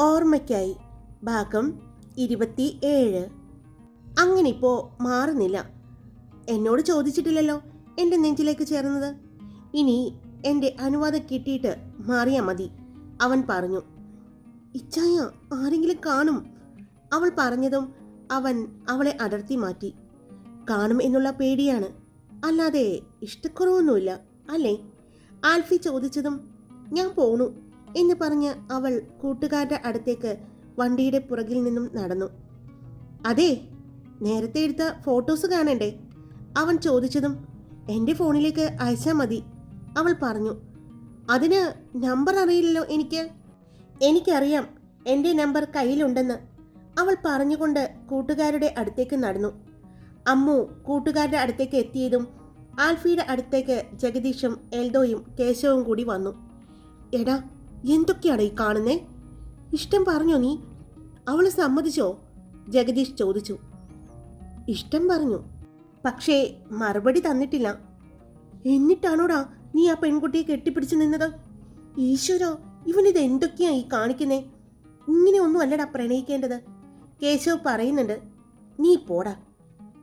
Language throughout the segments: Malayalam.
ഓർമ്മയ്ക്കായി. ഭാഗം ഇരുപത്തി ഏഴ് അങ്ങനെ ഇപ്പോൾ മാറുന്നില്ല. എന്നോട് ചോദിച്ചിട്ടില്ലല്ലോ എന്റെ നെഞ്ചിലേക്ക് ചേർന്നത്. ഇനി എന്റെ അനുവാദം കിട്ടിയിട്ട് മാറിയാൽ മതി അവൻ പറഞ്ഞു. ഇച്ചായ ആരെങ്കിലും കാണും. അവൾ പറഞ്ഞതും അവൻ അവളെ അടർത്തി മാറ്റി. കാണും എന്നുള്ള പേടിയാണ്. അല്ലാതെ ഇഷ്ടക്കുറവൊന്നുമില്ല അല്ലേ? ആൽഫി ചോദിച്ചതും ഞാൻ പോണു. എന്ന് പറഞ്ഞ് അവൾ കൂട്ടുകാരുടെ അടുത്തേക്ക് വണ്ടിയുടെ പുറകിൽ നിന്നും നടന്നു. അതെ നേരത്തെ എടുത്ത ഫോട്ടോസ് കാണണ്ടേ? അവൻ ചോദിച്ചതും എന്റെ ഫോണിലേക്ക് അയച്ചാൽ മതി അവൾ പറഞ്ഞു. അതിന് നമ്പർ അറിയില്ലല്ലോ എനിക്ക്? എനിക്കറിയാം എന്റെ നമ്പർ കയ്യിലുണ്ടെന്ന് അവൾ പറഞ്ഞുകൊണ്ട് കൂട്ടുകാരുടെ അടുത്തേക്ക് നടന്നു. അമ്മു കൂട്ടുകാരുടെ അടുത്തേക്ക് എത്തിയതും ആൽഫിയുടെ അടുത്തേക്ക് ജഗദീഷും എൽദോയും കേശവും കൂടി വന്നു. എടാ എന്തൊക്കെയാണ് ഈ കാണുന്നേ? ഇഷ്ടം പറഞ്ഞോ നീ? അവൾ സമ്മതിച്ചോ? ജഗദീഷ് ചോദിച്ചു. ഇഷ്ടം പറഞ്ഞു. പക്ഷേ മറുപടി തന്നിട്ടില്ല. എന്നിട്ടാണോടാ നീ ആ പെൺകുട്ടിയെ കെട്ടിപ്പിടിച്ച് നിന്നത്? ഈശ്വരോ ഇവനിത് എന്തൊക്കെയാ ഈ കാണിക്കുന്നേ? ഇങ്ങനെ ഒന്നും അല്ലടാ പ്രണയിക്കേണ്ടത്. കേശവ് പറയുന്നുണ്ട് നീ പോടാ.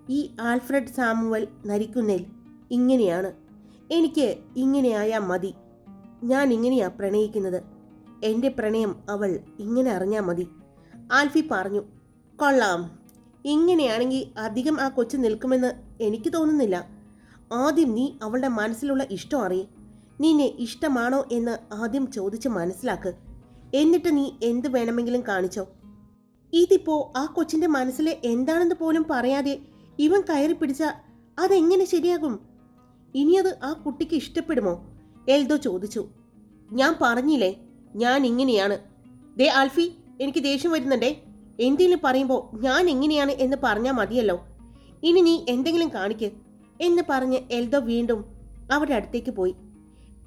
ഈ ആൽഫ്രഡ് സാമുവൽ നരിക്കുന്നേൽ ഇങ്ങനെയാണ്. എനിക്ക് ഇങ്ങനെയായാൽ മതി. ഞാൻ ഇങ്ങനെയാ പ്രണയിക്കുന്നത്. എന്റെ പ്രണയം അവൾ ഇങ്ങനെ അറിഞ്ഞാൽ മതി. ആൽഫി പറഞ്ഞു കൊള്ളാം. ഇങ്ങനെയാണെങ്കിൽ അധികം ആ കൊച്ചു നിൽക്കുമെന്ന് എനിക്ക് തോന്നുന്നില്ല. ആദ്യം നീ അവളുടെ മനസ്സിലുള്ള ഇഷ്ടം അറിയേ. നിന്നെ ഇഷ്ടമാണോ എന്ന് ആദ്യം ചോദിച്ച് മനസ്സിലാക്ക്. എന്നിട്ട് നീ എന്ത് വേണമെങ്കിലും കാണിച്ചോ. ഇതിപ്പോ ആ കൊച്ചിന്റെ മനസ്സിലെ എന്താണെന്ന് പോലും പറയാതെ ഇവൻ കയറി പിടിച്ച അതെങ്ങനെ ശരിയാകും? ഇനി അത് ആ കുട്ടിക്ക് ഇഷ്ടപ്പെടുമോ? എൽദോ ചോദിച്ചു. ഞാൻ പറഞ്ഞില്ലേ ഞാൻ ഇങ്ങനെയാണ്. ദേ ആൽഫി എനിക്ക് ദേഷ്യം വരുന്നുണ്ടേ. എന്തെങ്കിലും പറയുമ്പോൾ ഞാൻ എങ്ങനെയാണ് എന്ന് പറഞ്ഞാൽ മതിയല്ലോ. ഇനി നീ എന്തെങ്കിലും കാണിക്ക് എന്ന് പറഞ്ഞ് എൽദോ വീണ്ടും അവരുടെ അടുത്തേക്ക് പോയി.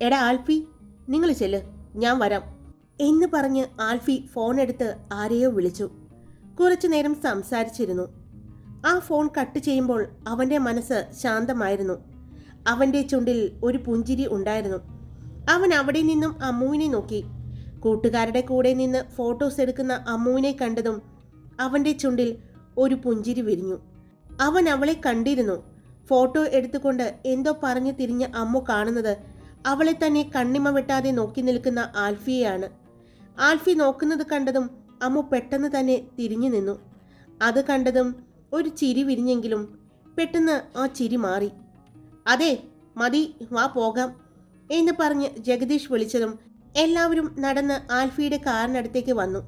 എടാ ആൽഫി നിങ്ങൾ ചെല്ല് ഞാൻ വരാം എന്ന് പറഞ്ഞ് ആൽഫി ഫോൺ എടുത്ത് ആരെയോ വിളിച്ചു. കുറച്ചു നേരം സംസാരിച്ചിരുന്നു. ആ ഫോൺ കട്ട് ചെയ്യുമ്പോൾ അവന്റെ മനസ്സ് ശാന്തമായിരുന്നു. അവന്റെ ചുണ്ടിൽ ഒരു പുഞ്ചിരി ഉണ്ടായിരുന്നു. അവൻ അവിടെ നിന്നും അമ്മുവിനെ നോക്കി. കൂട്ടുകാരുടെ കൂടെ നിന്ന് ഫോട്ടോസ് എടുക്കുന്ന അമ്മുവിനെ കണ്ടതും അവന്റെ ചുണ്ടിൽ ഒരു പുഞ്ചിരി വിരിഞ്ഞു. അവൻ അവളെ കണ്ടിരുന്നു. ഫോട്ടോ എടുത്തുകൊണ്ട് എന്തോ പറഞ്ഞു തിരിഞ്ഞ അമ്മു കാണുന്നത് അവളെ തന്നെ കണ്ണിമ വെട്ടാതെ നോക്കി നിൽക്കുന്ന ആൽഫിയെയാണ്. ആൽഫി നോക്കുന്നത് കണ്ടതും അമ്മു പെട്ടെന്ന് തന്നെ തിരിഞ്ഞു നിന്നു. അത് കണ്ടതും ഒരു ചിരി വിരിഞ്ഞെങ്കിലും പെട്ടെന്ന് ആ ചിരി മാറി. അതെ മതി വാ പോകാം എന്ന് പറഞ്ഞ് ജഗദീഷ് വിളിച്ചതും എല്ലാവരും നടന്ന് ആൽഫിയുടെ കാറിനടുത്തേക്ക് വന്നു.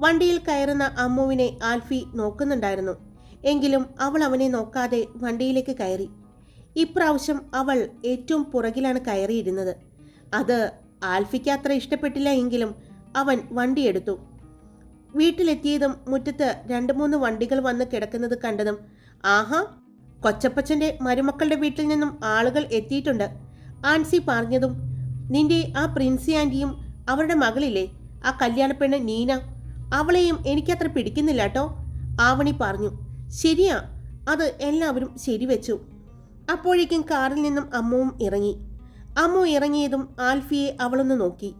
വണ്ടിയിൽ കയറുന്ന അമ്മുവിനെ ആൽഫി നോക്കുന്നുണ്ടായിരുന്നു. എങ്കിലും അവൾ അവനെ നോക്കാതെ വണ്ടിയിലേക്ക് കയറി. ഇപ്രാവശ്യം അവൾ ഏറ്റവും പുറകിലാണ് കയറിയിരുന്നത്. അത് ആൽഫിക്ക് അത്ര ഇഷ്ടപ്പെട്ടില്ല എങ്കിലും അവൻ വണ്ടിയെടുത്തു വീട്ടിലെത്തിയതും മുറ്റത്ത് രണ്ട് മൂന്ന് വണ്ടികൾ വന്ന് കിടക്കുന്നത് കണ്ടതും ആഹാ കൊച്ചപ്പച്ചന്റെ മരുമക്കളുടെ വീട്ടിൽ നിന്നും ആളുകൾ എത്തിയിട്ടുണ്ട്. ആൻസി പറഞ്ഞതും നിന്റെ ആ പ്രിൻസി ആന്റിയും അവരുടെ മകളില്ലേ? ആ കല്യാണപ്പെണ്ണ് നീന. അവളെയും എനിക്കത്ര പിടിക്കുന്നില്ല കേട്ടോ ആവണി പറഞ്ഞു. ശരിയാ. അത് എല്ലാവരും ശരിവെച്ചു. അപ്പോഴേക്കും കാറിൽ നിന്നും അമ്മുവും ഇറങ്ങി. അമ്മു ഇറങ്ങിയതും ആൽഫിയെ അവളൊന്ന് നോക്കി.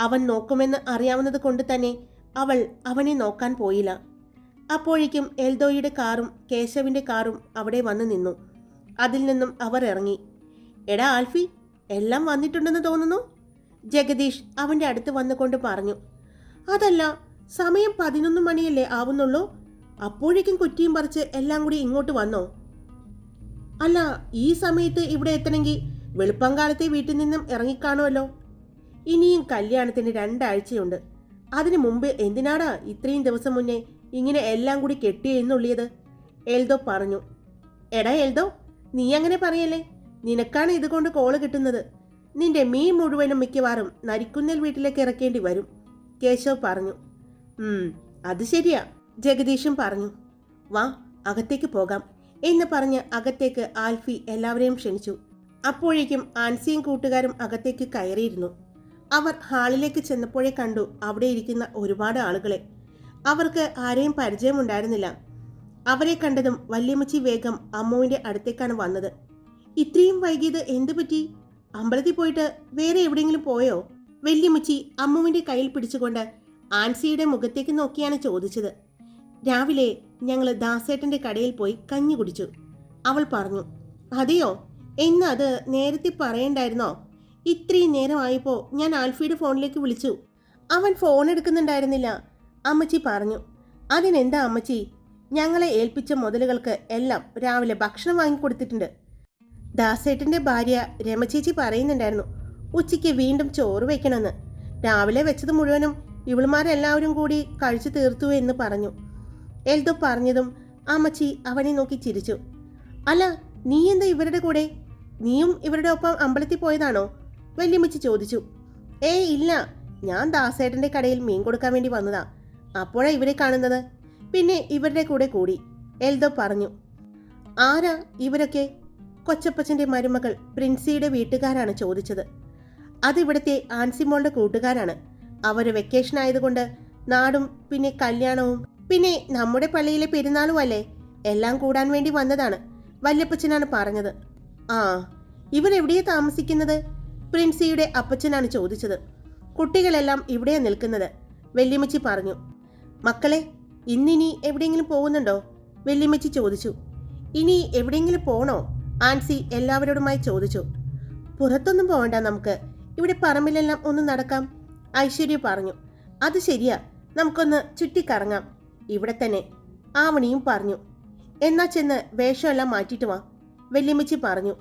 അവൻ നോക്കുമെന്ന് അറിയാവുന്നത് കൊണ്ട് തന്നെ അവൾ അവനെ നോക്കാൻ പോയില്ല. അപ്പോഴേക്കും എൽദോയുടെ കാറും കേശവിന്റെ കാറും അവിടെ വന്നു നിന്നു. അതിൽ നിന്നും അവർ ഇറങ്ങി. എടാ ആൽഫി എല്ലാം വന്നിട്ടുണ്ടെന്ന് തോന്നുന്നു? ജഗദീഷ് അവന്റെ അടുത്ത് വന്നുകൊണ്ട് പറഞ്ഞു. അതല്ല സമയം പതിനൊന്ന് മണിയല്ലേ ആവുന്നുള്ളൂ. അപ്പോഴേക്കും കുറ്റിയും പറിച്ച് എല്ലാം കൂടി ഇങ്ങോട്ട് വന്നോ? അല്ല ഈ സമയത്ത് ഇവിടെ എത്തണമെങ്കിൽ വെളുപ്പങ്കാലത്തെ വീട്ടിൽ നിന്നും ഇറങ്ങിക്കാണുമല്ലോ ഇനിയും കല്യാണത്തിന് രണ്ടാഴ്ചയുണ്ട്. അതിനു മുമ്പ് എന്തിനാടാ ഇത്രയും ദിവസം മുന്നേ ഇങ്ങനെ എല്ലാം കൂടി കെട്ടിയെന്നുള്ളിയത് എൽദോ പറഞ്ഞു എടാ എൽദോ നീ അങ്ങനെ പറയല്ലേ? നിനക്കാണ് ഇതുകൊണ്ട് കോൾ കിട്ടുന്നത്. നിന്റെ മീൻ മുഴുവനും മിക്കവാറും നരിക്കുന്നൽ വീട്ടിലേക്ക് ഇറക്കേണ്ടി വരും കേശവ് പറഞ്ഞു. അത് ശരിയാ ജഗദീഷും പറഞ്ഞു. വാ അകത്തേക്ക് പോകാം എന്ന് പറഞ്ഞ് അകത്തേക്ക് ആൽഫി എല്ലാവരെയും ക്ഷണിച്ചു. അപ്പോഴേക്കും ആൻസിയും കൂട്ടുകാരും അകത്തേക്ക് കയറിയിരുന്നു. അവർ ഹാളിലേക്ക് ചെന്നപ്പോഴേ കണ്ടു അവിടെ ഇരിക്കുന്ന ഒരുപാട് ആളുകളെ. അവർക്ക് ആരെയും പരിചയമുണ്ടായിരുന്നില്ല. അവരെ കണ്ടതും വല്യമ്മച്ചി വേഗം അമ്മുവിന്റെ അടുത്തേക്കാണ് വന്നത്. ഇത്രയും വൈകിയത് എന്തു പറ്റി? അമ്പലത്തിൽ പോയിട്ട് വേറെ എവിടെയെങ്കിലും പോയോ? വല്യമ്മച്ചി അമ്മുവിന്റെ കയ്യിൽ പിടിച്ചുകൊണ്ട് ആൻസിയുടെ മുഖത്തേക്ക് നോക്കിയാണ് ചോദിച്ചത്. രാവിലെ ഞങ്ങൾ ദാസേട്ടന്റെ കടയിൽ പോയി കഞ്ഞി കുടിച്ചു. അവൾ പറഞ്ഞു അതെയോ? അത് നേരത്തെ പറയണ്ടായിരുന്നോ? ഇത്രയും നേരമായപ്പോൾ ഞാൻ ആൽഫിയുടെ ഫോണിലേക്ക് വിളിച്ചു. അവൻ ഫോൺ എടുക്കുന്നുണ്ടായിരുന്നില്ല. അമ്മച്ചി പറഞ്ഞു അതിനെന്താ അമ്മച്ചി? ഞങ്ങളെ ഏൽപ്പിച്ച മുതലുകൾക്ക് എല്ലാം രാവിലെ ഭക്ഷണം വാങ്ങിക്കൊടുത്തിട്ടുണ്ട്. ദാസേട്ടന്റെ ഭാര്യ രമചേച്ചി പറയുന്നുണ്ടായിരുന്നു ഉച്ചയ്ക്ക് വീണ്ടും ചോറ് വെക്കണമെന്ന്. രാവിലെ വെച്ചത് മുഴുവനും ഇവളുമാരെല്ലാവരും കൂടി കഴിച്ചു തീർത്തു എന്ന് പറഞ്ഞു. എൽദോ പറഞ്ഞതും അമ്മച്ചി അവനെ നോക്കി ചിരിച്ചു. അല്ല നീ എന്താ ഇവരുടെ കൂടെ? നീയും ഇവരുടെ ഒപ്പം അമ്പലത്തിൽ പോയതാണോ? വല്യമ്മച്ചി ചോദിച്ചു. ഏയ് ഇല്ല. ഞാൻ ദാസേട്ടന്റെ കടയിൽ മീൻ കൊടുക്കാൻ വേണ്ടി വന്നതാ. അപ്പോഴാ ഇവരെ കാണുന്നത്. പിന്നെ ഇവരുടെ കൂടെ കൂടി എൽദോ പറഞ്ഞു ആരാ ഇവരൊക്കെ? കൊച്ചപ്പച്ചന്റെ മരുമകൾ പ്രിൻസിയുടെ വീട്ടുകാരാണ് ചോദിച്ചത്. അതിവിടുത്തെ ആൻസിമോളുടെ കൂട്ടുകാരാണ്. അവർ വെക്കേഷൻ ആയതുകൊണ്ട് നാടും പിന്നെ കല്യാണവും പിന്നെ നമ്മുടെ പള്ളിയിലെ പെരുന്നാളും അല്ലേ? എല്ലാം കൂടാൻ വേണ്ടി വന്നതാണ് വല്യപ്പച്ചനാണ് പറഞ്ഞത്. ആ ഇവരെവിടെയാ താമസിക്കുന്നത്? പ്രിൻസിയുടെ അപ്പച്ചനാണ് ചോദിച്ചത്. കുട്ടികളെല്ലാം ഇവിടെയാ നിൽക്കുന്നത് വല്യമ്മച്ചി പറഞ്ഞു. മക്കളെ ഇന്നിനി എവിടെയെങ്കിലും പോകുന്നുണ്ടോ? വെള്ളിമച്ചി ചോദിച്ചു. ഇനി എവിടെയെങ്കിലും പോണോ? ആൻസി എല്ലാവരോടുമായി ചോദിച്ചു. പുറത്തൊന്നും പോകണ്ട നമുക്ക്. ഇവിടെ പറമ്പിലെല്ലാം ഒന്ന് നടക്കാം. ഐശ്വര്യ പറഞ്ഞു. അത് ശരിയാ. നമുക്കൊന്ന് ചുറ്റിക്കറങ്ങാം. ഇവിടെ തന്നെ. ആവണിയും പറഞ്ഞു. എന്നാ ചെന്ന് വേഷമെല്ലാം മാറ്റിട്ട് വാ. വെല്ലിമച്ചി പറഞ്ഞു.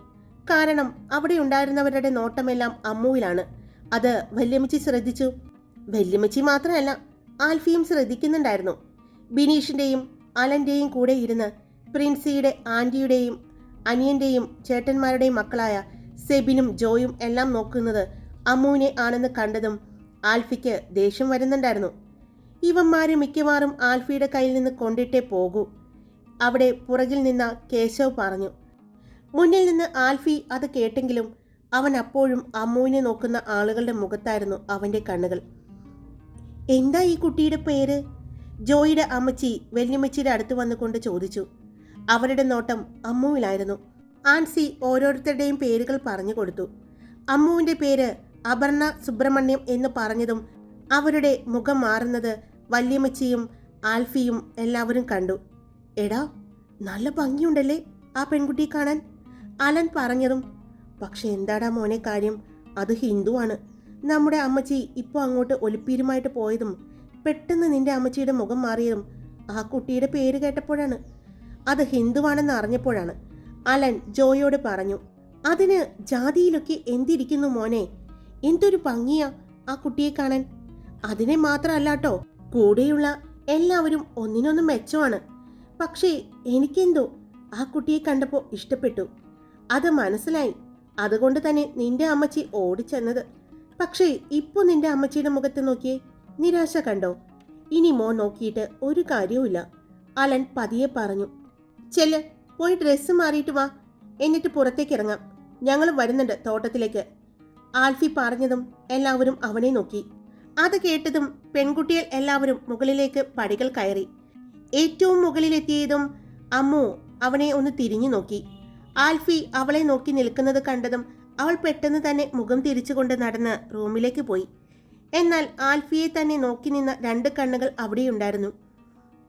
കാരണം അവിടെ ഉണ്ടായിരുന്നവരുടെ നോട്ടമെല്ലാം അമ്മുവിലാണ്. അത് വല്യമ്മച്ചി ശ്രദ്ധിച്ചു. വല്യമ്മച്ചി മാത്രമല്ല ആൽഫിയും ശ്രദ്ധിക്കുന്നുണ്ടായിരുന്നു. ബിനീഷിന്റെയും അലന്റെയും കൂടെ ഇരുന്ന് പ്രിൻസിയുടെ ആന്റിയുടെയും അനിയന്റെയും ചേട്ടന്മാരുടെയും മക്കളായ സെബിനും ജോയും എല്ലാം നോക്കുന്നത് അമ്മുവിനെ ആണെന്ന് കണ്ടതും ആൽഫിക്ക് ദേഷ്യം വരുന്നുണ്ടായിരുന്നു. ഇവന്മാര് മിക്കവാറും ആൽഫിയുടെ കയ്യിൽ നിന്ന് കൊണ്ടിട്ടേ പോകൂ. അവിടെ പുറകിൽ നിന്ന കേശവ് പറഞ്ഞു. മുന്നിൽ നിന്ന് ആൽഫി അത് കേട്ടെങ്കിലും അവൻ അപ്പോഴും അമ്മുവിനെ നോക്കുന്ന ആളുകളുടെ മുഖത്തായിരുന്നു അവന്റെ കണ്ണുകൾ. എന്താ ഈ കുട്ടിയുടെ പേര്? ജോയിയുടെ അമ്മച്ചി വെല്ലുമച്ചിയുടെ അടുത്ത് വന്നുകൊണ്ട് ചോദിച്ചു. അവരുടെ നോട്ടം അമ്മുവിലായിരുന്നു. ആൻസി ഓരോരുത്തരുടെയും പേരുകൾ പറഞ്ഞു കൊടുത്തു. അമ്മുവിന്റെ പേര് അപർണ സുബ്രഹ്മണ്യം എന്ന് പറഞ്ഞതും അവരുടെ മുഖം മാറുന്നത് വല്യമ്മച്ചിയും ആൽഫിയും എല്ലാവരും കണ്ടു. എടാ നല്ല ഭംഗിയുണ്ടല്ലേ ആ പെൺകുട്ടിയെ കാണാൻ? അലൻ പറഞ്ഞതും പക്ഷെ എന്താടാ മോനെ കാര്യം? അത് ഹിന്ദുവാണ്. നമ്മുടെ അമ്മച്ചി ഇപ്പോൾ അങ്ങോട്ട് ഒലിപ്പീരുമായിട്ട് പോയതും പെട്ടെന്ന് നിന്റെ അമ്മച്ചിയുടെ മുഖം മാറിയതും ആ കുട്ടിയുടെ പേര് കേട്ടപ്പോഴാണ്. അത് ഹിന്ദുവാണെന്ന് അറിഞ്ഞപ്പോഴാണ്. അലൻ ജോയോട് പറഞ്ഞു അതിന് ജാതിയിലൊക്കെ എന്തിരിക്കുന്നു മോനെ? എന്തൊരു ഭംഗിയാ ആ കുട്ടിയെ കാണാൻ. അതിനെ മാത്രമല്ലാട്ടോ കൂടെയുള്ള എല്ലാവരും ഒന്നിനൊന്ന് മെച്ചമാണ്. പക്ഷേ എനിക്കെന്തോ ആ കുട്ടിയെ കണ്ടപ്പോൾ ഇഷ്ടപ്പെട്ടു. അത് മനസ്സിലായി. അതുകൊണ്ട് തന്നെ നിന്റെ അമ്മച്ചി ഓടിച്ചെന്നത് പക്ഷേ ഇപ്പോൾ നിന്റെ അമ്മച്ചിയുടെ മുഖത്ത് നോക്കിയേ നിരാശ കണ്ടോ? ഇനി മോൻ നോക്കിയിട്ട് ഒരു കാര്യവുമില്ല. അലൻ പതിയെ പറഞ്ഞു ചെല്ല് പോയി ഡ്രസ്സ് മാറിയിട്ട് വാ. എന്നിട്ട് പുറത്തേക്ക് ഇറങ്ങാം. ഞങ്ങൾ വരുന്നുണ്ട് തോട്ടത്തിലേക്ക്. ആൽഫി പറഞ്ഞതും എല്ലാവരും അവനെ നോക്കി. അത് കേട്ടതും പെൺകുട്ടികൾ എല്ലാവരും മുകളിലേക്ക് പടികൾ കയറി. ഏറ്റവും മുകളിലെത്തിയതും അമ്മു അവനെ ഒന്ന് തിരിഞ്ഞു നോക്കി. ആൽഫി അവളെ നോക്കി നിൽക്കുന്നത് കണ്ടതും അവൾ പെട്ടെന്ന് തന്നെ മുഖം തിരിച്ചുകൊണ്ട് നടന്ന് റൂമിലേക്ക് പോയി. എന്നാൽ ആൽഫിയെ തന്നെ നോക്കി നിന്ന രണ്ട് കണ്ണുകൾ അവിടെയുണ്ടായിരുന്നു.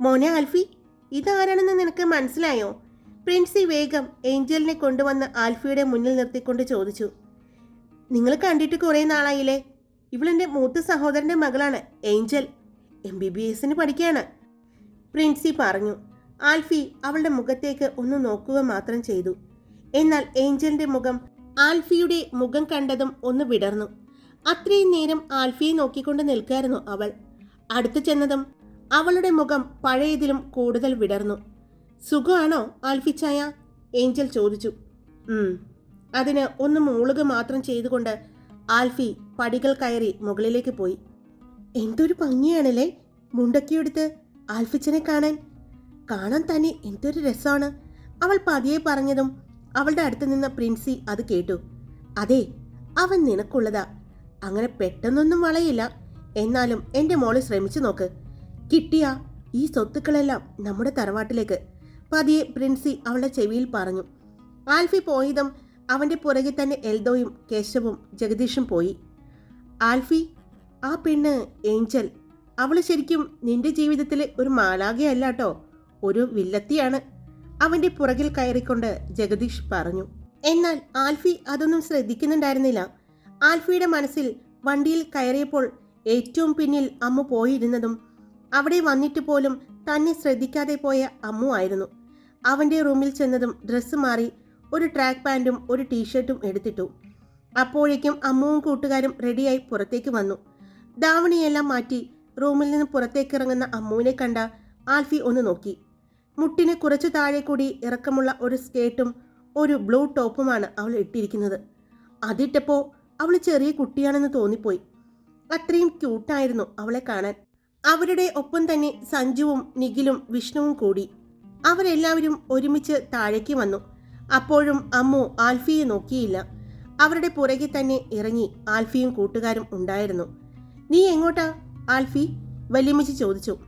മോനെ ആൽഫി ഇതാരാണെന്ന് നിനക്ക് മനസ്സിലായോ? പ്രിൻസി വേഗം ഏഞ്ചലിനെ കൊണ്ടുവന്ന് ആൽഫിയുടെ മുന്നിൽ നിർത്തിക്കൊണ്ട് ചോദിച്ചു. നിങ്ങൾ കണ്ടിട്ട് കുറേ നാളായില്ലേ? ഇവളെന്റെ മൂത്ത സഹോദരന്റെ മകളാണ് ഏഞ്ചൽ. എം ബി ബി എസിന് പഠിക്കുകയാണ്. പ്രിൻസി പറഞ്ഞു. ആൽഫി അവളുടെ മുഖത്തേക്ക് ഒന്ന് നോക്കുക മാത്രം ചെയ്തു. എന്നാൽ ഏഞ്ചലിന്റെ മുഖം ആൽഫിയുടെ മുഖം കണ്ടതും ഒന്ന് വിടർന്നു. അത്രയും നേരം ആൽഫിയെ നോക്കിക്കൊണ്ട് നിൽക്കായിരുന്നു അവൾ. അടുത്തു ചെന്നതും അവളുടെ മുഖം പഴയതിലും കൂടുതൽ വിടർന്നു. സുഖമാണോ ആൽഫിച്ചായ ഏഞ്ചൽ ചോദിച്ചു. അതിന് ഒന്ന് മൂളുക മാത്രം ചെയ്തുകൊണ്ട് ആൽഫി പടികൾ കയറി മുകളിലേക്ക് പോയി. എന്തൊരു ഭംഗിയാണല്ലേ മുണ്ടക്കിയെടുത്ത് ആൽഫിച്ചനെ കാണാൻ. കാണാൻ തന്നെ എന്തൊരു രസമാണ് അവൾ പതിയെ പറഞ്ഞതും അവളുടെ അടുത്ത് നിന്ന പ്രിൻസി അത് കേട്ടു. അതെ അവൻ നിനക്കുള്ളതാ. അങ്ങനെ പെട്ടെന്നൊന്നും വളയില്ല. എന്നാലും എന്റെ മോളെ ശ്രമിച്ചു നോക്ക്. കിട്ടിയ ഈ സ്വത്തുക്കളെല്ലാം നമ്മുടെ തറവാട്ടിലേക്ക്. പതിയെ പ്രിൻസി അവളുടെ ചെവിയിൽ പറഞ്ഞു. ആൽഫി പോയതും അവന്റെ പുറകെ തന്നെ എൽദോയും കേശവും ജഗദീഷും പോയി. ആൽഫി ആ പെണ്ണ് ഏഞ്ചൽ. അവൾ ശരിക്കും നിന്റെ ജീവിതത്തിലെ ഒരു മാലാകയല്ല കേട്ടോ ഒരു വില്ലത്തിയാണ്. അവന്റെ പുറകിൽ കയറിക്കൊണ്ട് ജഗദീഷ് പറഞ്ഞു. എന്നാൽ ആൽഫി അതൊന്നും ശ്രദ്ധിക്കുന്നുണ്ടായിരുന്നില്ല. ആൽഫിയുടെ മനസ്സിൽ വണ്ടിയിൽ കയറിയപ്പോൾ ഏറ്റവും പിന്നിൽ അമ്മു പോയിരുന്നതും അവിടെ വന്നിട്ട് പോലും തന്നെ ശ്രദ്ധിക്കാതെ പോയ അമ്മു ആയിരുന്നു. അവന്റെ റൂമിൽ ചെന്നതും ഡ്രസ്സ് മാറി ഒരു ട്രാക്ക് പാന്റും ഒരു ടീഷർട്ടും എടുത്തിട്ടു. അപ്പോഴേക്കും അമ്മുവും കൂട്ടുകാരും റെഡിയായി പുറത്തേക്ക് വന്നു. ധാവണിയെല്ലാം മാറ്റി റൂമിൽ നിന്ന് പുറത്തേക്ക് ഇറങ്ങുന്ന അമ്മുവിനെ കണ്ട ആൽഫി ഒന്ന് നോക്കി. മുട്ടിന് കുറച്ചു താഴെ കൂടി ഇറക്കമുള്ള ഒരു സ്കേട്ടും ഒരു ബ്ലൂ ടോപ്പുമാണ് അവൾ ഇട്ടിരിക്കുന്നത്. അതിട്ടപ്പോൾ അവൾ ചെറിയ കുട്ടിയാണെന്ന് തോന്നിപ്പോയി. അത്രയും ക്യൂട്ടായിരുന്നു അവളെ കാണാൻ. അവരുടെ ഒപ്പം തന്നെ സഞ്ജുവും നിഖിലും വിഷ്ണുവും കൂടി. അവരെല്ലാവരും ഒരുമിച്ച് താഴേക്ക് വന്നു. അപ്പോഴും അമ്മു ആൽഫിയെ നോക്കിയില്ല. അവരുടെ പുറകെ തന്നെ ഇറങ്ങി ആൽഫിയും കൂട്ടുകാരും ഉണ്ടായിരുന്നു. നീ എങ്ങോട്ടാ? ആൽഫി വല്യമ്മച്ചി ചോദിച്ചു.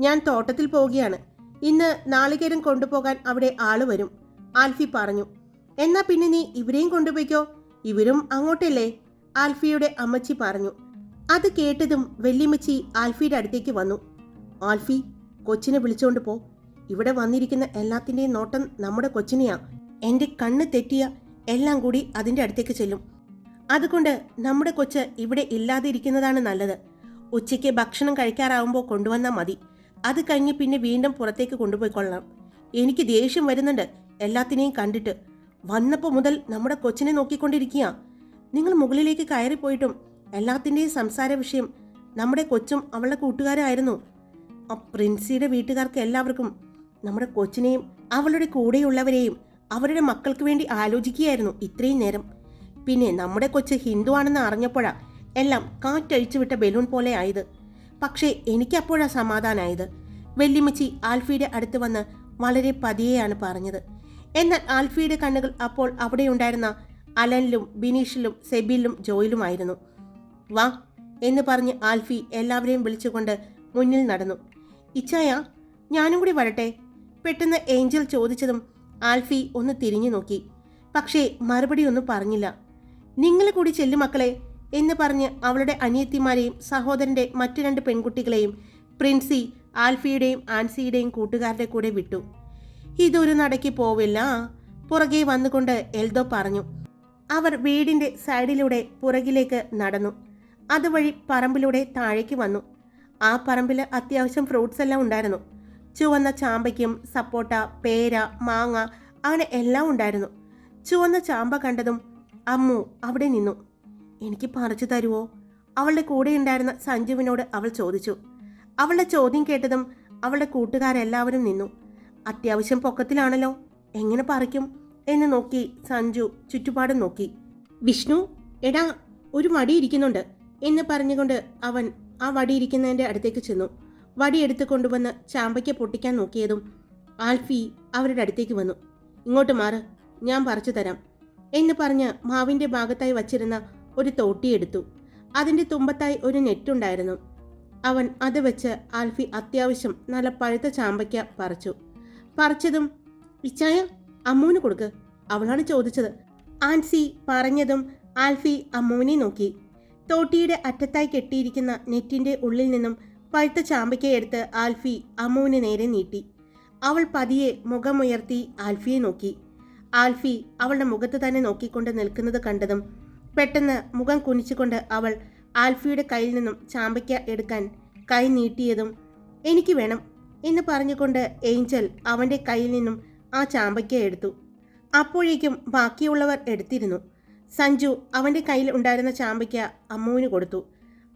ഞാൻ തോട്ടത്തിൽ പോവുകയാണ്. ഇന്ന് നാളികേരം കൊണ്ടുപോകാൻ അവിടെ ആൾ വരും. ആൽഫി പറഞ്ഞു. എന്നാ പിന്നെ നീ ഇവരെയും കൊണ്ടുപോയിക്കോ? ഇവരും അങ്ങോട്ടല്ലേ? ആൽഫിയുടെ അമ്മച്ചി പറഞ്ഞു. അത് കേട്ടതും വെല്ലിമച്ചി ആൽഫിയുടെ അടുത്തേക്ക് വന്നു. ആൽഫി കൊച്ചിനെ വിളിച്ചോണ്ട് പോ. ഇവിടെ വന്നിരിക്കുന്ന എല്ലാത്തിന്റെയും നോട്ടം നമ്മുടെ കൊച്ചിനെയാ. എന്റെ കണ്ണ് തെറ്റിയ എല്ലാം കൂടി അതിന്റെ അടുത്തേക്ക് ചെല്ലും. അതുകൊണ്ട് നമ്മുടെ കൊച്ച് ഇവിടെ ഇല്ലാതിരിക്കുന്നതാണ് നല്ലത്. ഉച്ചയ്ക്ക് ഭക്ഷണം കഴിക്കാറാവുമ്പോൾ കൊണ്ടുവന്നാൽ മതി. അത് കഴിഞ്ഞ് പിന്നെ വീണ്ടും പുറത്തേക്ക് കൊണ്ടുപോയിക്കൊള്ളണം എനിക്ക് ദേഷ്യം വരുന്നുണ്ട്. എല്ലാത്തിനെയും കണ്ടിട്ട്. വന്നപ്പോൾ മുതൽ നമ്മുടെ കൊച്ചിനെ നോക്കിക്കൊണ്ടിരിക്കുക നിങ്ങൾ മുകളിലേക്ക് കയറിപ്പോയിട്ടും എല്ലാത്തിന്റെയും സംസാര വിഷയം നമ്മുടെ കൊച്ചും അവളുടെ കൂട്ടുകാരായിരുന്നു. ആ പ്രിൻസിയുടെ വീട്ടുകാർക്ക് എല്ലാവർക്കും നമ്മുടെ കൊച്ചിനെയും അവളുടെ കൂടെയുള്ളവരെയും അവരുടെ മക്കൾക്ക് വേണ്ടി ആലോചിക്കുകയായിരുന്നു ഇത്രയും നേരം. പിന്നെ നമ്മുടെ കൊച്ച് ഹിന്ദു ആണെന്ന് എല്ലാം കാറ്റഴിച്ചു വിട്ട ബലൂൺ പോലെ ആയത്. പക്ഷേ എനിക്കപ്പോഴാ സമാധാനമായത് വെല്ലിമച്ചി ആൽഫിയുടെ അടുത്ത് വന്ന് വളരെ പതിയെയാണ് പറഞ്ഞത്. എന്നാൽ ആൽഫിയുടെ കണ്ണുകൾ അപ്പോൾ അവിടെ ഉണ്ടായിരുന്ന അലനിലും ബിനീഷിലും സെബിലും ജോയിലുമായിരുന്നു. വാ എന്ന് പറഞ്ഞ് ആൽഫി എല്ലാവരെയും വിളിച്ചുകൊണ്ട് മുന്നിൽ നടന്നു. ഇച്ചായ ഞാനും കൂടി വരട്ടെ പെട്ടെന്ന് ഏഞ്ചൽ ചോദിച്ചതും ആൽഫി ഒന്ന് തിരിഞ്ഞു നോക്കി. പക്ഷേ മറുപടി ഒന്നും പറഞ്ഞില്ല. നിങ്ങളെ കൂടി ചെല്ലു മക്കളെ എന്ന് പറഞ്ഞ് അവളുടെ അനിയത്തിമാരെയും സഹോദരന്റെ മറ്റു രണ്ട് പെൺകുട്ടികളെയും പ്രിൻസി ആൽഫിയുടെയും ആൻസിയുടെയും കൂട്ടുകാരുടെ കൂടെ വിട്ടു. ഇതൊരു നടക്ക് പോവില്ല. പുറകെ വന്നുകൊണ്ട് എൽദോ പറഞ്ഞു അവർ വീടിന്റെ സൈഡിലൂടെ പുറകിലേക്ക് നടന്നു. അതുവഴി പറമ്പിലൂടെ താഴേക്ക് വന്നു. ആ പറമ്പിൽ അത്യാവശ്യം ഫ്രൂട്ട്സ് എല്ലാം ഉണ്ടായിരുന്നു. ചുവന്ന ചാമ്പയ്ക്കും സപ്പോട്ട പേര മാങ്ങ അങ്ങനെ എല്ലാം ഉണ്ടായിരുന്നു. ചുവന്ന ചാമ്പ കണ്ടതും അമ്മു അവിടെ നിന്നു. എനിക്ക് പറിച്ചു തരുവോ? അവളുടെ കൂടെ ഉണ്ടായിരുന്ന സഞ്ജുവിനോട് അവൾ ചോദിച്ചു. അവളുടെ ചോദ്യം കേട്ടതും അവളുടെ കൂട്ടുകാരെല്ലാവരും നിന്നു. അത്യാവശ്യം പൊക്കത്തിലാണല്ലോ എങ്ങനെ പറിക്കും എന്ന് നോക്കി സഞ്ജു ചുറ്റുപാടും നോക്കി. വിഷ്ണു എടാ ഒരു വടി ഇരിക്കുന്നുണ്ട് എന്ന് പറഞ്ഞുകൊണ്ട് അവൻ ആ വടി ഇരിക്കുന്നതിന്റെ അടുത്തേക്ക് ചെന്നു. വടി എടുത്തു കൊണ്ടുവന്ന് ചാമ്പയ്ക്ക് പൊട്ടിക്കാൻ നോക്കിയതും ആൽഫി അവരുടെ അടുത്തേക്ക് വന്നു. ഇങ്ങോട്ട് മാറ് ഞാൻ പറിച്ചു തരാം എന്ന് പറഞ്ഞ് മാവിന്റെ ഭാഗത്തായി വച്ചിരുന്ന ഒരു തോട്ടിയെടുത്തു അതിന്റെ തുമ്പത്തായി ഒരു നെറ്റുണ്ടായിരുന്നു. അവൻ അത് വെച്ച് ആൽഫി അത്യാവശ്യം നല്ല പഴുത്ത ചാമ്പയ്ക്ക പറിച്ചു. പറിച്ചതും ഇച്ചായ അമ്മൂന് കൊടുക്ക്. അവളാണ് ചോദിച്ചത്. ആൻസി പറഞ്ഞതും ആൽഫി അമ്മൂനെ നോക്കി. തോട്ടിയുടെ അറ്റത്തായി കെട്ടിയിരിക്കുന്ന നെറ്റിന്റെ ഉള്ളിൽ നിന്നും പഴുത്ത ചാമ്പയ്ക്ക എടുത്ത് ആൽഫി അമ്മുവിന് നേരെ നീട്ടി. അവൾ പതിയെ മുഖമുയർത്തി ആൽഫിയെ നോക്കി. ആൽഫി അവളുടെ മുഖത്ത് തന്നെ നോക്കിക്കൊണ്ട് നിൽക്കുന്നത് കണ്ടതും പെട്ടെന്ന് മുഖം കുനിച്ചുകൊണ്ട് അവൾ ആൽഫിയുടെ കയ്യിൽ നിന്നും ചാമ്പയ്ക്ക എടുക്കാൻ കൈ നീട്ടിയതും എനിക്ക് വേണം എന്ന് പറഞ്ഞുകൊണ്ട് ഏഞ്ചൽ അവന്റെ കയ്യിൽ നിന്നും ആ ചാമ്പയ്ക്ക എടുത്തു. അപ്പോഴേക്കും ബാക്കിയുള്ളവർ എടുത്തിരുന്നു. സഞ്ജു അവന്റെ കയ്യിൽ ഉണ്ടായിരുന്ന ചാമ്പയ്ക്ക അമ്മുവിന് കൊടുത്തു.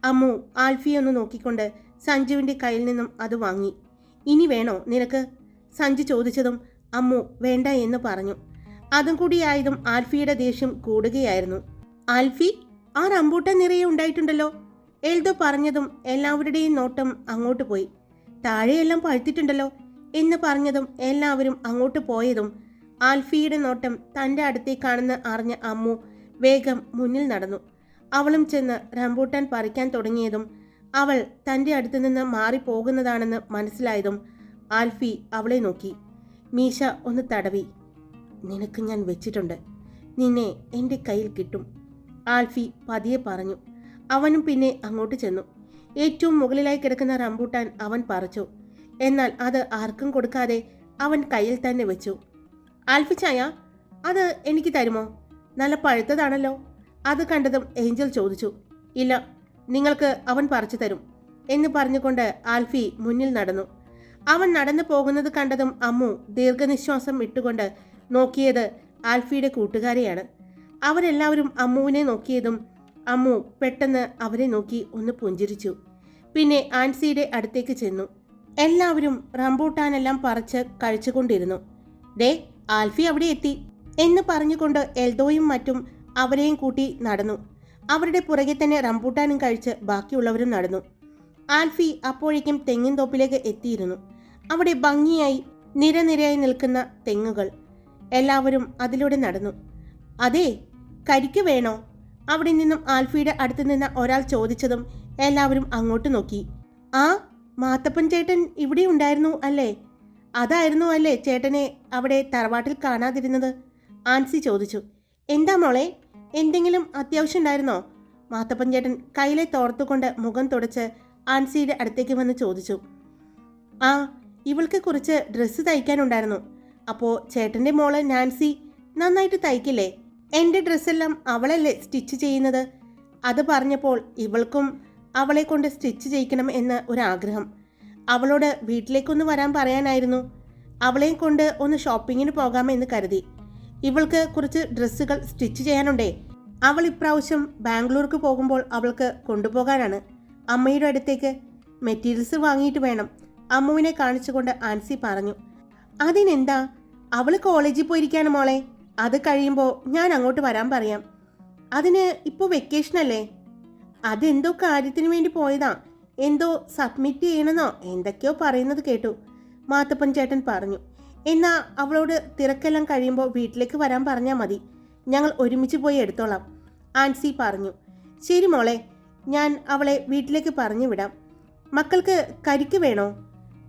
അമ്മു ആൽഫിയെ ഒന്ന് നോക്കിക്കൊണ്ട് സഞ്ജുവിന്റെ കയ്യിൽ നിന്നും അത് വാങ്ങി. ഇനി വേണോ നിനക്ക്? സഞ്ജു ചോദിച്ചതും അമ്മു വേണ്ട എന്ന് പറഞ്ഞു. അതും കൂടിയായതും ആൽഫിയുടെ ദേഷ്യം കൂടുകയായിരുന്നു. ആൽഫി ആ റംബൂട്ടൻ നിറയെ ഉണ്ടായിട്ടുണ്ടല്ലോ. എൽദോ പറഞ്ഞതും എല്ലാവരുടെയും നോട്ടം അങ്ങോട്ട് പോയി. താഴെയെല്ലാം പഴുത്തിട്ടുണ്ടല്ലോ എന്ന് പറഞ്ഞതും എല്ലാവരും അങ്ങോട്ട് പോയതും ആൽഫിയുടെ നോട്ടം തന്റെ അടുത്തേക്കാണെന്ന് അറിഞ്ഞ അമ്മു വേഗം മുന്നിൽ നടന്നു. അവളും ചെന്ന് റംബൂട്ടാൻ പറിക്കാൻ തുടങ്ങിയതും അവൾ തന്റെ അടുത്ത് നിന്ന് മാറിപ്പോകുന്നതാണെന്ന് മനസ്സിലായതും ആൽഫി അവളെ നോക്കി. മീശ ഒന്ന് തടവി. നിനക്ക് ഞാൻ വെച്ചിട്ടുണ്ട്. നിന്നെ എന്റെ കയ്യിൽ കിട്ടും. ആൽഫി പതിയെ പറഞ്ഞു. അവനും പിന്നെ അങ്ങോട്ട് ചെന്നു. ഏറ്റവും മുകളിലായി കിടക്കുന്ന റംബൂട്ടാൻ അവൻ പറിച്ചു. എന്നാൽ അത് ആർക്കും കൊടുക്കാതെ അവൻ കയ്യിൽ തന്നെ വെച്ചു. ആൽഫി ചായ അത് എനിക്ക് തരുമോ? നല്ല പഴുത്തതാണല്ലോ. അത് കണ്ടതും ഏഞ്ചൽ ചോദിച്ചു. ഇല്ല നിങ്ങൾക്ക് അവൻ പറിച്ചു തരും എന്ന് പറഞ്ഞുകൊണ്ട് ആൽഫി മുന്നിൽ നടന്നു. അവൻ നടന്നു പോകുന്നത് കണ്ടതും അമ്മു ദീർഘനിശ്വാസം ഇട്ടുകൊണ്ട് നോക്കിയത് ആൽഫിയുടെ കൂട്ടുകാരെയാണ്. അവരെല്ലാവരും അമ്മുവിനെ നോക്കിയതും അമ്മു പെട്ടെന്ന് അവരെ നോക്കി ഒന്ന് പുഞ്ചിരിച്ചു. പിന്നെ ആൻസിയുടെ അടുത്തേക്ക് ചെന്നു. എല്ലാവരും റംബൂട്ടാനെല്ലാം പറിച്ച് കഴിച്ചുകൊണ്ടിരുന്നു. ദേ ആൽഫി അവിടെ എത്തി എന്ന് പറഞ്ഞുകൊണ്ട് എൽദോയും മറ്റും അവരെയും കൂട്ടി നടന്നു. അവരുടെ പുറകെ തന്നെ റംബൂട്ടാനും കഴിച്ച് ബാക്കിയുള്ളവരും നടന്നു. ആൽഫി അപ്പോഴേക്കും തെങ്ങിൻ തോപ്പിലേക്ക് എത്തിയിരുന്നു. അവിടെ ഭംഗിയായി നിരനിരയായി നിൽക്കുന്ന തെങ്ങുകൾ. എല്ലാവരും അതിലൂടെ നടന്നു. അതെ കരിക്ക് വേണോ? അവിടെ നിന്നും ആൽഫിയുടെ അടുത്ത് നിന്ന് ഒരാൾ ചോദിച്ചതും എല്ലാവരും അങ്ങോട്ട് നോക്കി. ആ മാത്തപ്പൻ ചേട്ടൻ ഇവിടെ ഉണ്ടായിരുന്നു അല്ലേ? അതായിരുന്നു അല്ലേ ചേട്ടനെ അവിടെ തറവാട്ടിൽ കാണാതിരുന്നത്? ആൻസി ചോദിച്ചു. എന്താ മോളെ എന്തെങ്കിലും അത്യാവശ്യം ഉണ്ടായിരുന്നോ? മാത്തപ്പൻ ചേട്ടൻ കയ്യിലെ തോർത്തുകൊണ്ട് മുഖം തുടച്ച് ആൻസിയുടെ അടുത്തേക്ക് വന്ന് ചോദിച്ചു. ആ ഇവൾക്ക് കുറച്ച് ഡ്രസ്സ് തയ്ക്കാനുണ്ടായിരുന്നു. അപ്പോൾ ചേട്ടന്റെ മോൾ നാൻസി നന്നായിട്ട് തയ്ക്കില്ലേ? എന്റെ ഡ്രസ്സെല്ലാം അവളല്ലേ സ്റ്റിച്ച് ചെയ്യുന്നത്? അത് പറഞ്ഞപ്പോൾ ഇവൾക്കും അവളെ കൊണ്ട് സ്റ്റിച്ച് ചെയ്യിക്കണം എന്ന് ഒരാഗ്രഹം. അവളോട് വീട്ടിലേക്കൊന്ന് വരാൻ പറയാനായിരുന്നു. അവളെയും കൊണ്ട് ഒന്ന് ഷോപ്പിങ്ങിന് പോകാമെന്ന് കരുതി. ഇവൾക്ക് കുറച്ച് ഡ്രസ്സുകൾ സ്റ്റിച്ച് ചെയ്യാനുണ്ടേ. അവൾ ഇപ്രാവശ്യം ബാംഗ്ലൂർക്ക് പോകുമ്പോൾ അവൾക്ക് കൊണ്ടുപോകാനാണ്. അമ്മയുടെ അടുത്തേക്ക് മെറ്റീരിയൽസ് വാങ്ങിയിട്ട് വേണം. അമ്മുവിനെ കാണിച്ചുകൊണ്ട് ആൻസി പറഞ്ഞു. അതിനെന്താ? അവൾ കോളേജിൽ പോയിരിക്കാണ് മോളെ. അത് കഴിയുമ്പോൾ ഞാൻ അങ്ങോട്ട് വരാൻ പറയാം. അതിന് ഇപ്പോൾ വെക്കേഷൻ അല്ലേ? അതെന്തോ കാര്യത്തിന് വേണ്ടി പോയതാ. എന്തോ സബ്മിറ്റ് ചെയ്യണമെന്നോ എന്തൊക്കെയോ പറയുന്നത് കേട്ടു. മാത്തപ്പൻ ചേട്ടൻ പറഞ്ഞു എന്നാ അവളോട് തിരക്കെല്ലാം കഴിയുമ്പോൾ വീട്ടിലേക്ക് വരാൻ പറഞ്ഞാൽ മതി. ഞങ്ങൾ ഒരുമിച്ച് പോയി എടുത്തോളാം. ആൻസി പറഞ്ഞു ശരി മോളെ ഞാൻ അവളെ വീട്ടിലേക്ക് പറഞ്ഞു വിടാം. മക്കൾക്ക് കരിക്ക് വേണോ?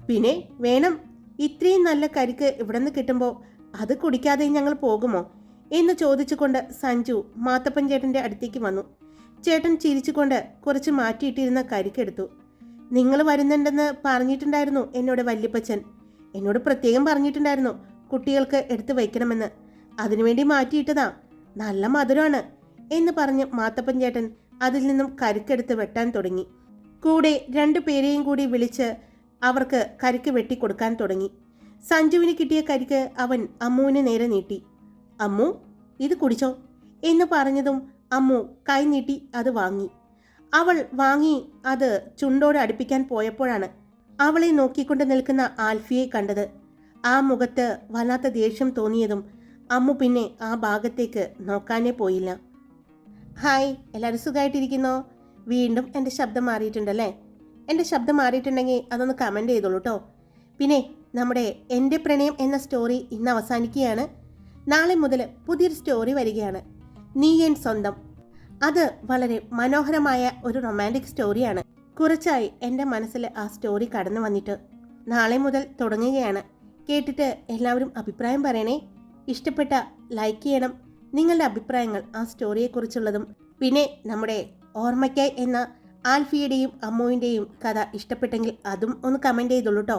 പിന്നെ വേണം. ഇത്രയും നല്ല കരിക്ക് ഇവിടെ നിന്ന് കിട്ടുമ്പോൾ അത് കുടിക്കാതെ ഞങ്ങൾ പോകുമോ? എന്ന് ചോദിച്ചുകൊണ്ട് സഞ്ജു മാത്തപ്പൻ ചേട്ടന്റെ അടുത്തേക്ക് വന്നു. ചേട്ടൻ ചിരിച്ചുകൊണ്ട് കുറച്ച് മാറ്റിയിട്ടിരുന്ന കരിക്കെടുത്തു. നിങ്ങൾ വരുന്നുണ്ടെന്ന് പറഞ്ഞിട്ടുണ്ടായിരുന്നു എന്നോട് വല്യപ്പച്ചൻ. എന്നോട് പ്രത്യേകം പറഞ്ഞിട്ടുണ്ടായിരുന്നു കുട്ടികൾക്ക് എടുത്തു വയ്ക്കണമെന്ന്. അതിനുവേണ്ടി മാറ്റിയിട്ടതാ. നല്ല മധുരമാണ് എന്ന് പറഞ്ഞ് മാത്തപ്പൻ ചേട്ടൻ അതിൽ നിന്നും കരിക്കെടുത്ത് വെട്ടാൻ തുടങ്ങി. കൂടെ രണ്ടു പേരെയും കൂടി വിളിച്ച് അവർക്ക് കരിക്ക് വെട്ടിക്കൊടുക്കാൻ തുടങ്ങി. സഞ്ജുവിന് കിട്ടിയ കരിക്ക് അവൻ അമ്മുവിന് നേരെ നീട്ടി. അമ്മു ഇത് കുടിച്ചോ. എന്ന് പറഞ്ഞതും അമ്മു കൈ നീട്ടി അത് വാങ്ങി. അവൾ വാങ്ങി അത് ചുണ്ടോട് അടുപ്പിക്കാൻ പോയപ്പോഴാണ് അവളെ നോക്കിക്കൊണ്ട് നിൽക്കുന്ന ആൽഫിയെ കണ്ടത്. ആ മുഖത്ത് വല്ലാത്ത ദേഷ്യം തോന്നിയതും അമ്മു പിന്നെ ആ ഭാഗത്തേക്ക് നോക്കാനേ പോയില്ല. ഹായ് എല്ലാവരും സുഖമായിട്ടിരിക്കുന്നോ വീണ്ടും എന്റെ ശബ്ദം മാറിയിട്ടുണ്ടല്ലേ? എന്റെ ശബ്ദം മാറിയിട്ടുണ്ടെങ്കിൽ അതൊന്ന് കമന്റ് ചെയ്തോളൂ കേട്ടോ പിന്നെ നമ്മുടെ എന്റെ പ്രണയം എന്ന സ്റ്റോറി ഇന്ന് അവസാനിക്കുകയാണ്. നാളെ മുതൽ പുതിയൊരു സ്റ്റോറി വരികയാണ്. നീ എൻ സ്വന്തം. അത് വളരെ മനോഹരമായ ഒരു റൊമാന്റിക് സ്റ്റോറിയാണ്. കുറച്ചായി എന്റെ മനസ്സിൽ ആ സ്റ്റോറി കടന്നു വന്നിട്ട് നാളെ മുതൽ തുടങ്ങുകയാണ്. കേട്ടിട്ട് എല്ലാവരും അഭിപ്രായം പറയണേ. ഇഷ്ടപ്പെട്ട ലൈക്ക് ചെയ്യണം. നിങ്ങളുടെ അഭിപ്രായങ്ങൾ ആ സ്റ്റോറിയെക്കുറിച്ചുള്ളതും പിന്നെ നമ്മുടെ ഓർമ്മയ്ക്കായി എന്ന ആൽഫിയുടെയും അമ്മുവിന്റെയും കഥ ഇഷ്ടപ്പെട്ടെങ്കിൽ അതും ഒന്ന് കമന്റ് ചെയ്തോളൂ കേട്ടോ